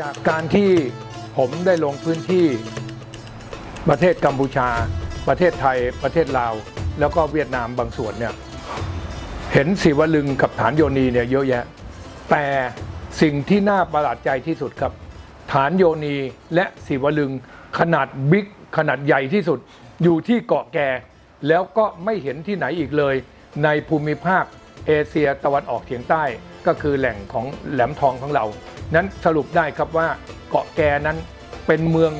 จากการที่ผมได้ลงพื้นที่ประเทศกัมพูชา ประเทศไทย ประเทศลาว แล้วก็เวียดนามบางส่วนเนี่ยเห็นศิวลึงกับฐานโยนีเนี่ยเยอะแยะ แต่สิ่งที่น่าประหลาดใจที่สุดครับ ฐานโยนีและศิวลึงขนาดบิ๊กขนาดใหญ่ที่สุดอยู่ที่เกาะแกแล้วก็ไม่เห็นที่ไหนอีกเลย ในภูมิภาคเอเชียตะวันออกเฉียงใต้ ก็คือแหล่งของแหลมทองของเรา นั้นสรุปได้ครับว่าเกาะแกนั้นเป็นเมือง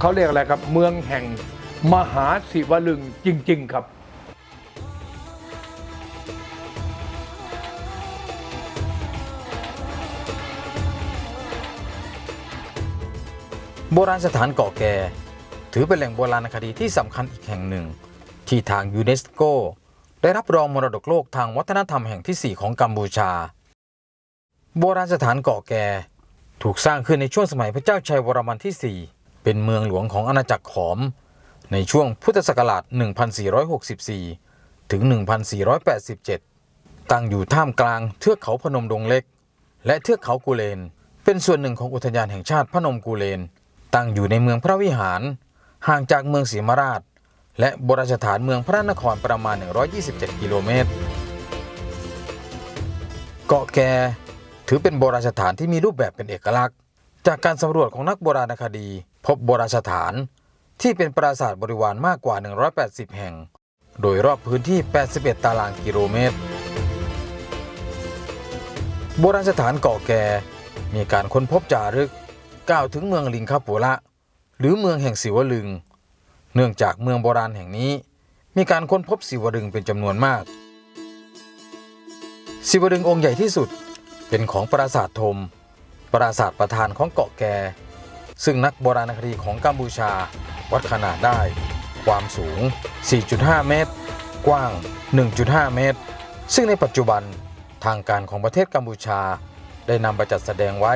เขาเรียกอะไรครับ เมืองแห่งมหาศิวลึงจริง ๆ ครับโบราณสถานเกาะแก่ ถือเป็นแหล่งโบราณคดีที่สำคัญอีกแห่งหนึ่ง ที่ทางยูเนสโก ได้รับรองมรดกโลกทางวัฒนธรรมแห่งที่ 4 ของกัมพูชา โบราณสถานเกาะแก่ ถูกสร้างขึ้นในช่วงสมัยพระเจ้าชัยวรมันที่ 4 เป็นเมืองหลวงของอาณาจักรขอม ในช่วงพุทธศักราช 1464 ถึง 1487 ตั้งอยู่ท่ามกลางเทือกเขาพนมดงเล็ก และเทือกเขากูเลน เป็นส่วนหนึ่งของอุทยานแห่งชาติพนมกูเลน ตั้งอยู่ในเมืองพระวิหาร ห่างจากเมืองศรีมราช และโบราณสถานเมืองพระนครประมาณ 127 กิโลเมตร เกาะแก ถือเป็นโบราณสถานที่มีรูปแบบเป็นเอกลักษณ์ จากการสำรวจของนักโบราณคดี พบโบราณสถาน ที่เป็นปราสาทบริวารมากกว่า 180 แห่ง โดยรอบพื้นที่ 81 ตารางกิโลเมตร โบราณสถานเกาะแก่ มีการค้นพบจารึก กล่าวถึงเมืองลิงคาปุระ หรือเมืองแห่งศิวลึง เนื่องจากเมืองโบราณแห่งนี้ มีการค้นพบศิวลึงเป็นจำนวนมากศิวลึงองค์ใหญ่ที่สุด เป็นของปราสาทธมปราสาทประธานของเกาะแก ซึ่งนักโบราณคดีของกัมพูชา วัดขนาดได้ ความสูง 4.5 เมตร กว้าง 1.5 เมตร ซึ่งในปัจจุบันทางการของประเทศกัมพูชา ได้นำไปจัดแสดงไว้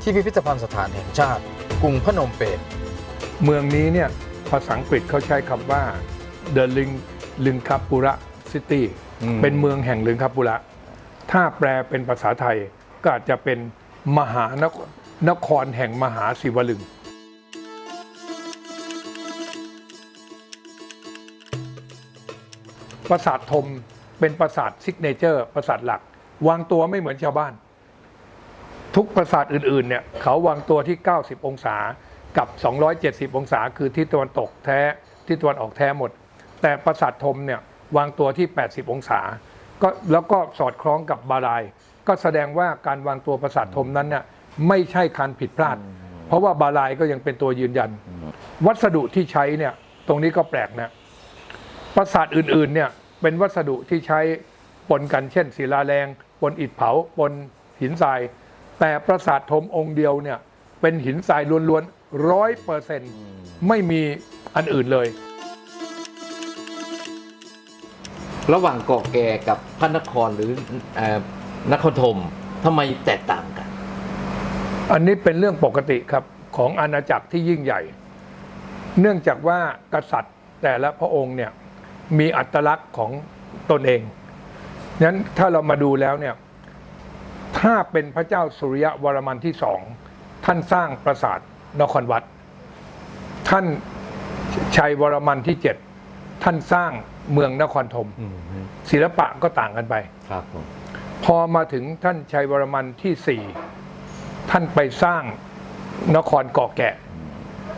ที่พิพิธภัณฑ์สถานแห่งชาติ กรุงพนมเปญเมืองนี้เนี่ยภาษาอังกฤษเขาใช้คำว่า The Ling l i n g k a p u r a City อืมเป็นเมืองแห่งลิงคาปุระ ถ้าแปลเป็นภาษาไทยก็อาจจะเป็นมหานครนครแห่งมหาศิวลึง ปราสาทธมเป็นปราสาทซิกเนเจอร์ปราสาทหลัก วางตัวไม่เหมือนชาวบ้าน ทุกปราสาทอื่นๆเนี่ยเขาวางตัวที่ 90 องศากับ 270 องศาคือทิศตะวันตกแท้ทิศตะวันออกแท้หมด แต่ปราสาทธมเนี่ยวางตัวที่ 80 องศา ก็แล้วก็สอดคล้องกับบาลาย ก็แสดงว่าการวางตัวปราสาทธมนั้นเนี่ยไม่ใช่การผิดพลาด เพราะว่าบาลายก็ยังเป็นตัวยืนยัน วัสดุที่ใช้เนี่ยตรงนี้ก็แปลกนะปราสาทอื่นๆเนี่ยเป็นวัสดุที่ใช้ปนกันเช่นศิลาแรงปนอิฐเผาปนหินทราย แต่ปราสาทธมองค์เดียวเนี่ยเป็นหินทรายล้วนๆร้อยเปอร์เซ็นต์ไม่มีอันอื่นเลย ระหว่างเกาะแก่กับพระนครหรือนครธมทำไมแตกต่างกัน อันนี้เป็นเรื่องปกติครับของอาณาจักรที่ยิ่งใหญ่ เนื่องจากว่ากษัตริย์แต่ละพระองค์เนี่ยมีอัตลักษณ์ของตนเองนั้นถ้าเรามาดูแล้วเนี่ยถ้าเป็นพระเจ้าสุริยะวรมันที่สองท่านสร้างปราสาทนครวัด ท่านชัยวรมันที่เจ็ด ท่านสร้างเมืองนครธมศิลปะก็ต่างกันไปครับผมพอมาถึงท่านชัยวรมันที่สี่ท่านไปสร้างนครเกาะแกะ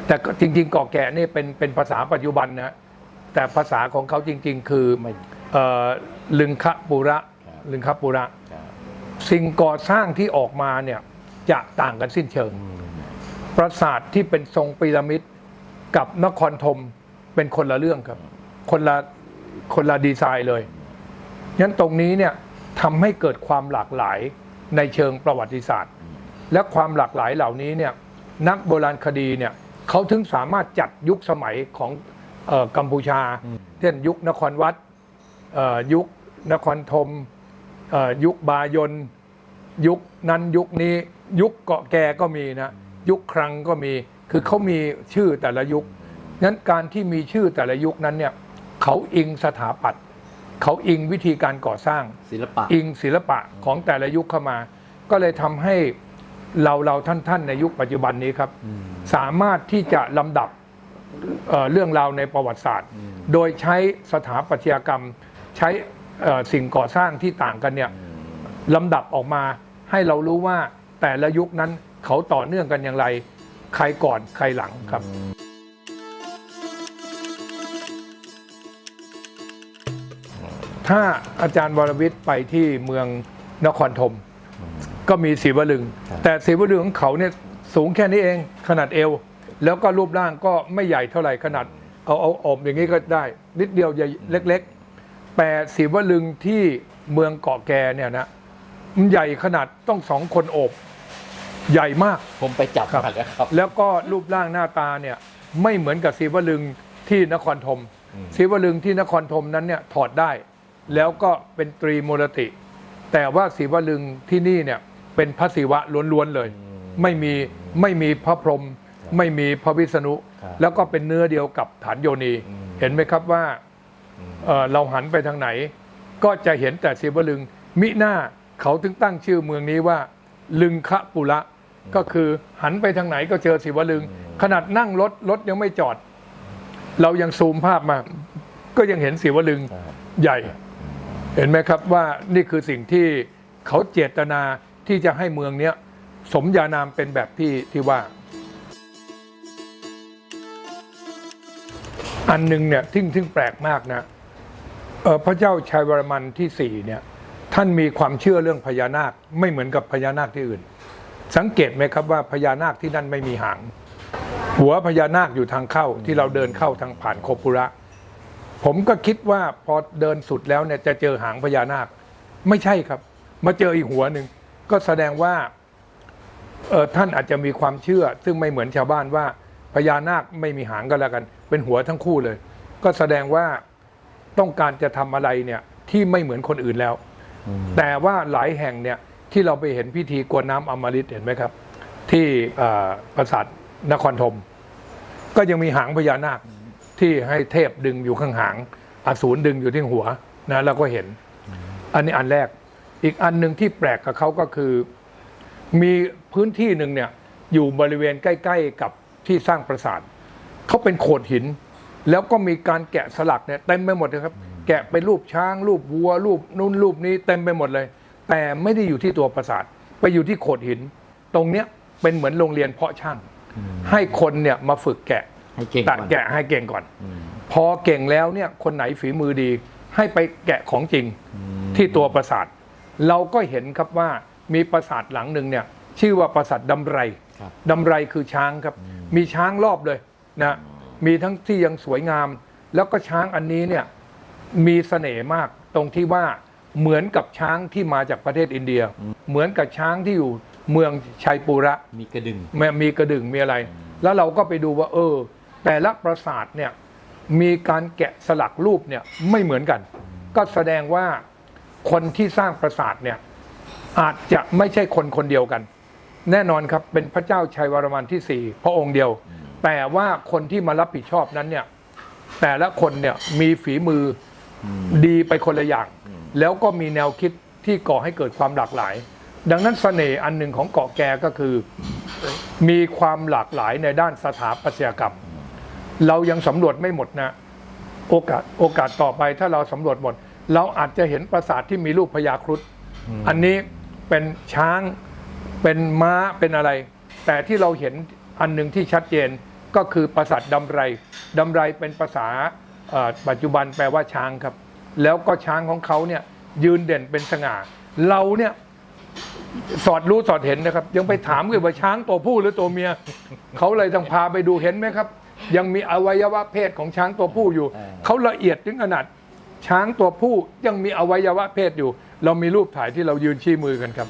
แต่ก็จริง ๆ เกาะแกะนี่เป็นเป็นภาษาปัจจุบันนะแต่ภาษาของเขาจริง ๆ คือไม่เอ่อลึงคะปุระครับลึงคะปุระครับสิ่งก่อสร้างที่ออกมาเนี่ยจะต่างกันสิ้นเชิง ปราสาทที่เป็นทรงพีระมิดกับนครธมเป็นคนละเรื่องครับ คนละคนละดีไซน์เลยงั้นตรงนี้เนี่ยทำให้เกิดความหลากหลายในเชิงประวัติศาสตร์ และความหลากหลายเหล่านี้เนี่ยนักโบราณคดีเนี่ยเขาถึงสามารถจัดยุคสมัยของเออกัมพูชา เช่นยุคนครวัดเอ่อยุคนครธมเอ่อยุคบายนยุคนั้นยุคนี้ยุคเกาะแกก็มีนะยุคครังก็มีคือเขามีชื่อแต่ละยุคงั้นการที่มีชื่อแต่ละยุคนั้นเนี่ย เขาอิงสถาปัตย์เขาอิงวิธีการก่อสร้าง ศิลปะ อิงศิลปะของแต่ละยุคเข้ามา ก็เลยทำให้เราเราท่านท่านในยุคปัจจุบันนี้ครับ สามารถที่จะลำดับเอ่อเรื่องราวในประวัติศาสตร์ โดยใช้สถาปัตยกรรม ใช้เอ่อสิ่งก่อสร้างที่ต่างกันเนี่ยลำดับออกมาให้เรารู้ว่าแต่ละยุคนั้นเขาต่อเนื่องกันอย่างไร ใครก่อนใครหลังครับ ถ้าอาจารย์วรวิทย์ไปที่เมืองนครธมก็มีศิวลึง แต่ศิวลึงของเขาเนี่ยสูงแค่นี้เองขนาดเอว แล้วก็รูปร่างก็ไม่ใหญ่เท่าไหร่ขนาดเอาเอาอบอย่างนี้ก็ได้ นิดเดียวใหญ่เล็ก ๆ แต่ศิวลึงที่เมืองเกาะแกเนี่ยนะมันใหญ่ขนาดต้องสองคนโอบใหญ่มากผมไปจับครับมาแล้วครับ แล้วก็รูปร่างหน้าตาเนี่ยไม่เหมือนกับศิวลึงที่นครธมอืมศิวลึงที่นครธมนั้นเนี่ยถอดได้ แล้วก็เป็นตรีมูลติ แต่ว่าศิวลึงที่นี่เนี่ยเป็นพระศิวะล้วนๆเลย ไม่มีไม่มีพระพรหมไม่มีพระวิษณุครับแล้วก็เป็นเนื้อเดียวกับฐานโยนีอืมเห็นไหมครับว่าเอ่อเราหันไปทางไหน ก็จะเห็นแต่ศิวลึง มิหน้าเขาถึงตั้งชื่อเมืองนี้ว่า ลึงคะปุระก็คือหันไปทางไหนก็เจอศิวลึง ขนาดนั่งรถรถยังไม่จอด เรายังซูมภาพมา ก็ยังเห็นศิวลึงครับใหญ่ เห็นไหมครับว่านี่คือสิ่งที่เขาเจตนาที่จะให้เมืองเนี้ยสมญานามเป็นแบบที่ที่ว่า อันหนึ่งเนี่ยที่ที่แปลกมากนะออพระเจ้าชัยวรมันที่สี่เนี่ยท่านมีความเชื่อเรื่องพญานาคไม่เหมือนกับพญานาคที่อื่น สังเกตไหมครับว่าพญานาคที่นั่นไม่มีหาง หัวพญานาคอยู่ทางเข้าที่เราเดินเข้าทางผ่านโคปุระ ผมก็คิดว่าพอเดินสุดแล้วเนี่ยจะเจอหางพญานาค ไม่ใช่ครับ มาเจออีกหัวหนึ่งก็แสดงว่าเออท่านอาจจะมีความเชื่อ ซึ่งไม่เหมือนชาวบ้านว่าพญานาคไม่มีหางก็แล้วกัน เป็นหัวทั้งคู่เลย ก็แสดงว่าต้องการจะทำอะไรเนี่ยที่ไม่เหมือนคนอื่นแล้ว แต่ว่าหลายแห่งเนี่ยที่เราไปเห็นพิธีกรวดน้ำอมฤตเห็นไหมครับ ที่เอ่อปราสาทนครธมก็ยังมีหางพญานาค ที่ให้เทพดึงอยู่ข้างหางอสูรดึงอยู่ที่หัวนะเราก็เห็น อันนี้อันแรก อีกอันหนึ่งที่แปลกกับเขาก็คือ มีพื้นที่หนึ่งเนี่ยอยู่บริเวณใกล้ ๆกับที่สร้างปราสาทเขาเป็นโขดหิน แล้วก็มีการแกะสลักเนี่ยเต็มไปหมดเลยครับ แกะเป็นรูปช้าง รูปวัว รูปนู่นรูปนี้เต็มไปหมดเลย แต่ไม่ได้อยู่ที่ตัวปราสาทไปอยู่ที่โขดหิน ตรงเนี้ยเป็นเหมือนโรงเรียนเพาะช่าง ให้คนเนี่ยมาฝึกแกะ ให้เก่งตัดก่อนแกะให้เก่งก่อน อืมพอเก่งแล้วเนี่ยคนไหนฝีมือดี ให้ไปแกะของจริงที่ตัวปราสาท เราก็เห็นครับว่ามีปราสาทหลังหนึ่งเนี่ยชื่อว่าปราสาทดำไรครับ ดำไรคือช้างครับ มีช้างรอบเลยนะมีทั้งที่ยังสวยงาม แล้วก็ช้างอันนี้เนี่ยมีเสน่ห์มากตรงที่ว่าเหมือนกับช้างที่มาจากประเทศอินเดีย เหมือนกับช้างที่อยู่เมืองชัยปูระ มีกระดึงแม่มีกระดึงมีอะไร แล้วเราก็ไปดูว่า เออ แต่ละปราสาทเนี่ยมีการแกะสลักรูปเนี่ยไม่เหมือนกัน ก็แสดงว่าคนที่สร้างปราสาทเนี่ยอาจจะไม่ใช่คนคนเดียวกัน แน่นอนครับเป็นพระเจ้าชัยวรมันที่สี่พระองค์เดียว แต่ว่าคนที่มารับผิดชอบนั้นเนี่ยแต่ละคนเนี่ยมีฝีมือดีไปคนละอย่าง แล้วก็มีแนวคิดที่ก่อให้เกิดความหลากหลาย ดังนั้นเสน่ห์อันหนึ่งของเกาะแกก็คือ มีความหลากหลายในด้านสถาปัตยกรรม เรายังสำรวจไม่หมดนะ โอกาสโอกาสต่อไปถ้าเราสำรวจหมด เราอาจจะเห็นปราสาทที่มีรูปพญาครุฑอันนี้เป็นช้างเป็นม้าเป็นอะไร แต่ที่เราเห็นอันหนึ่งที่ชัดเจนก็คือปราสาทดำไรดำไรเป็นภาษาเอ่อปัจจุบันแปลว่าช้างครับ แล้วก็ช้างของเขาเนี่ยยืนเด่นเป็นสง่า เราเนี่ยสอดรู้สอดเห็นนะครับ ยังไปถามเลยว่าช้างตัวผู้หรือตัวเมีย เขาเลยต้องพาไปดูเห็นไหมครับ ยังมีอวัยวะเพศของช้างตัวผู้อยู่อ่าเขาละเอียดถึงขนาดช้างตัวผู้ยังมีอวัยวะเพศอยู่ เรามีรูปถ่ายที่เรายืนชี้มือกันครับ